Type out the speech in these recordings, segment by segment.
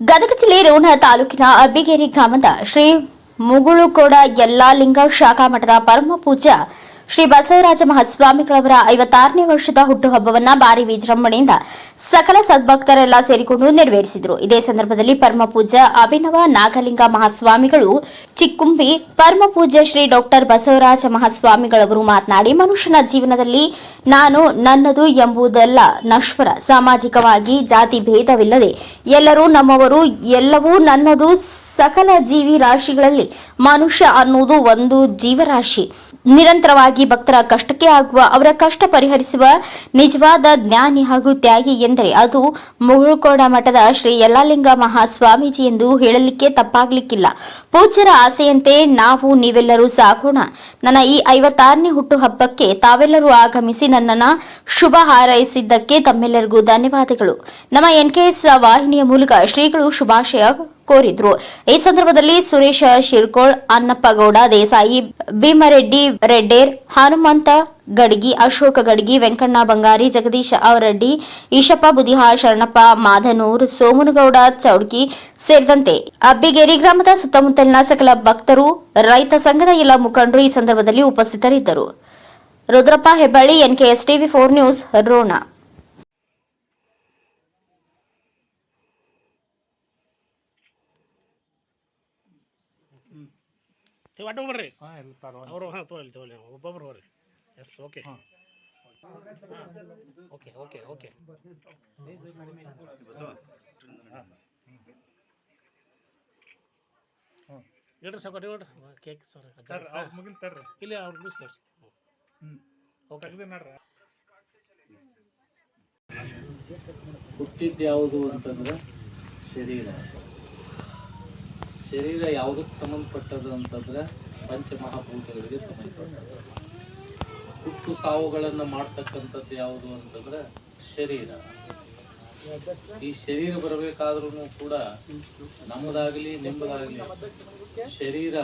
ಗದಗ ಜಿಲ್ಲೆ ರೋಣ ತಾಲೂಕಿನ ಅಬ್ಬಿಗೇರಿ ಗ್ರಾಮದ ಶ್ರೀ ಮುಗುಳುಕೋಡ ಯಲ್ಲಾಲಿಂಗ ಶಾಖಾ ಮಠದ ಪರಮ ಪೂಜ್ಯ ಶ್ರೀ ಬಸವರಾಜ ಮಹಾಸ್ವಾಮಿಗಳವರ ಐವತ್ತಾರನೇ ವರ್ಷದ ಹುಟ್ಟುಹಬ್ಬವನ್ನ ಭಾರಿ ವಿಜೃಂಭಣೆಯಿಂದ ಸಕಲ ಸದ್ಭಕ್ತರೆಲ್ಲ ಸೇರಿಕೊಂಡು ನೆರವೇರಿಸಿದರು. ಇದೇ ಸಂದರ್ಭದಲ್ಲಿ ಪರಮ ಪೂಜ್ಯ ಅಭಿನವ ನಾಗಲಿಂಗ ಮಹಾಸ್ವಾಮಿಗಳು ಚಿಕ್ಕುಂಬಿ ಪರಮ ಪೂಜ್ಯ ಶ್ರೀ ಡಾಕ್ಟರ್ ಬಸವರಾಜ ಮಹಾಸ್ವಾಮಿಗಳವರು ಮಾತನಾಡಿ, ಮನುಷ್ಯನ ಜೀವನದಲ್ಲಿ ನಾನು ನನ್ನದು ಎಂಬುದೆಲ್ಲ ನಶ್ವರ, ಸಾಮಾಜಿಕವಾಗಿ ಜಾತಿ ಭೇದವಿಲ್ಲದೆ ಎಲ್ಲರೂ ನಮ್ಮವರು, ಎಲ್ಲವೂ ನನ್ನದು ಸಕಲ ಜೀವಿ ರಾಶಿಗಳಲ್ಲಿ ಮನುಷ್ಯ ಅನ್ನುವುದು ಒಂದು ಜೀವರಾಶಿ. ನಿರಂತರವಾಗಿ ಭಕ್ತರ ಕಷ್ಟಕ್ಕೆ ಆಗುವ, ಅವರ ಕಷ್ಟ ಪರಿಹರಿಸುವ ನಿಜವಾದ ಜ್ಞಾನಿ ಹಾಗೂ ತ್ಯಾಗಿ ಎಂದರೆ ಅದು ಮುಗುಳ್ಕೋಡ ಮಠದ ಶ್ರೀ ಯಲ್ಲಾಲಿಂಗ ಮಹಾಸ್ವಾಮೀಜಿ ಎಂದು ಹೇಳಲಿಕ್ಕೆ ತಪ್ಪಾಗ್ಲಿಕ್ಕಿಲ್ಲ. ಪೂಜ್ಯರ ಆಸೆಯಂತೆ ನಾವು ನೀವೆಲ್ಲರೂ ಸಾಗೋಣ. ನನ್ನ ಈ ಐವತ್ತಾರನೇ ಹುಟ್ಟುಹಬ್ಬಕ್ಕೆ ತಾವೆಲ್ಲರೂ ಆಗಮಿಸಿ ನನ್ನನ್ನು ಶುಭ ಹಾರೈಸಿದ್ದಕ್ಕೆ ತಮ್ಮೆಲ್ಲರಿಗೂ ಧನ್ಯವಾದಗಳು. ನಮ್ಮ ಎನ್ಕೆಎಸ್ ವಾಹಿನಿಯ ಮೂಲಕ ಶ್ರೀಗಳು ಶುಭಾಶಯ ಕೋರಿದ್ರು. ಈ ಸಂದರ್ಭದಲ್ಲಿ ಸುರೇಶ ಶಿರ್ಕೋಳ್ ಅನ್ನಪ್ಪಗೌಡ ದೇಸಾಯಿ, ಭೀಮರೆಡ್ಡಿ, ರೆಡ್ಡೇರ್, ಹನುಮಂತ ಗಡ್ಗಿ, ಅಶೋಕ ಗಡ್ಗಿ, ವೆಂಕಣ್ಣ ಬಂಗಾರಿ, ಜಗದೀಶ ಅವರಡ್ಡಿ, ಈಶಪ್ಪ, ಬುದಿಹಾಳ್, ಶರಣಪ್ಪ, ಮಾಧನೂರ್, ಸೋಮನಗೌಡ, ಚೌಡ್ಕಿ ಸೇರಿದಂತೆ ಅಬ್ಬಿಗೇರಿ ಗ್ರಾಮದ ಸುತ್ತಮುತ್ತಲಿನ ಸಕಲ ಭಕ್ತರು, ರೈತ ಸಂಘದ ಎಲ್ಲ ಮುಖಂಡರು ಈ ಸಂದರ್ಭದಲ್ಲಿ ಉಪಸ್ಥಿತರಿದ್ದರು. Ruddappa Hebballi, NKS TV four news, Ron. ನೀವು ಅಡ್ಡ ಬರ್ರಿ. ಹಾಂ ಎಲ್ಲ ತರುವ ಅವರು ಹಾಂ ತೊಗೊಳ್ಳಿ ತೊಗೊಳ್ಳಿ. ಒಬ್ಬೊಬ್ರು ಬರ್ರಿ. Yes okay okay okay okay ಹೇಳ್ರಿ ಸಾಕು ಹೇಳ್ರಿ. ಕೇಕ್ ಸರ್ ಸರ್ ಅವ್ರ ಮುಗಿಲ್ ತರ್ರಿ. ಇಲ್ಲಿ ಅವ್ರು ಬಿಡಿಸ್ಲಿ ಹ್ಞೂ ಓಕೆ ತೆಗ್ದು ನೋಡ್ರಿ ಹುಟ್ಟಿದ್ದು ಯಾವುದು ಅಂತಂದ್ರೆ ಶರೀರ. ಶರೀರ ಯಾವುದಕ್ಕೆ ಸಂಬಂಧಪಟ್ಟದ್ದು ಅಂತಂದ್ರೆ ಪಂಚಮಹಾಭೂತಗಳಿಗೆ ಸಂಬಂಧಪಟ್ಟದ್ದು. ಹುಟ್ಟು ಸಾವುಗಳನ್ನು ಮಾಡ್ತಕ್ಕಂಥದ್ದು ಯಾವುದು ಅಂತಂದ್ರೆ ಶರೀರ. ಈ ಶರೀರ ಬರಬೇಕಾದ್ರೂ ಕೂಡ ನಮ್ಮದಾಗಲಿ ನಿಮ್ಮದಾಗಲಿ ಶರೀರ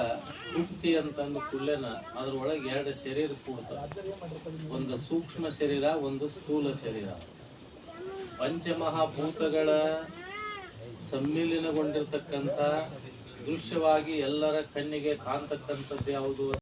ಹುಟ್ಟಿ ಅಂತಂದು ಕೂಡಲೇನ ಅದ್ರೊಳಗೆ ಎರಡು ಶರೀರ ಕೂಡ ಒಂದು ಸೂಕ್ಷ್ಮ ಶರೀರ, ಒಂದು ಸ್ಥೂಲ ಶರೀರ. ಪಂಚಮಹಾಭೂತಗಳ ಸಮ್ಮಿಲನಗೊಂಡಿರ್ತಕ್ಕಂಥ ದೃಶ್ಯವಾಗಿ ಎಲ್ಲರ ಕಣ್ಣಿಗೆ ಕಾಣ್ತಕ್ಕಂಥದ್ದು ಯಾವುದು?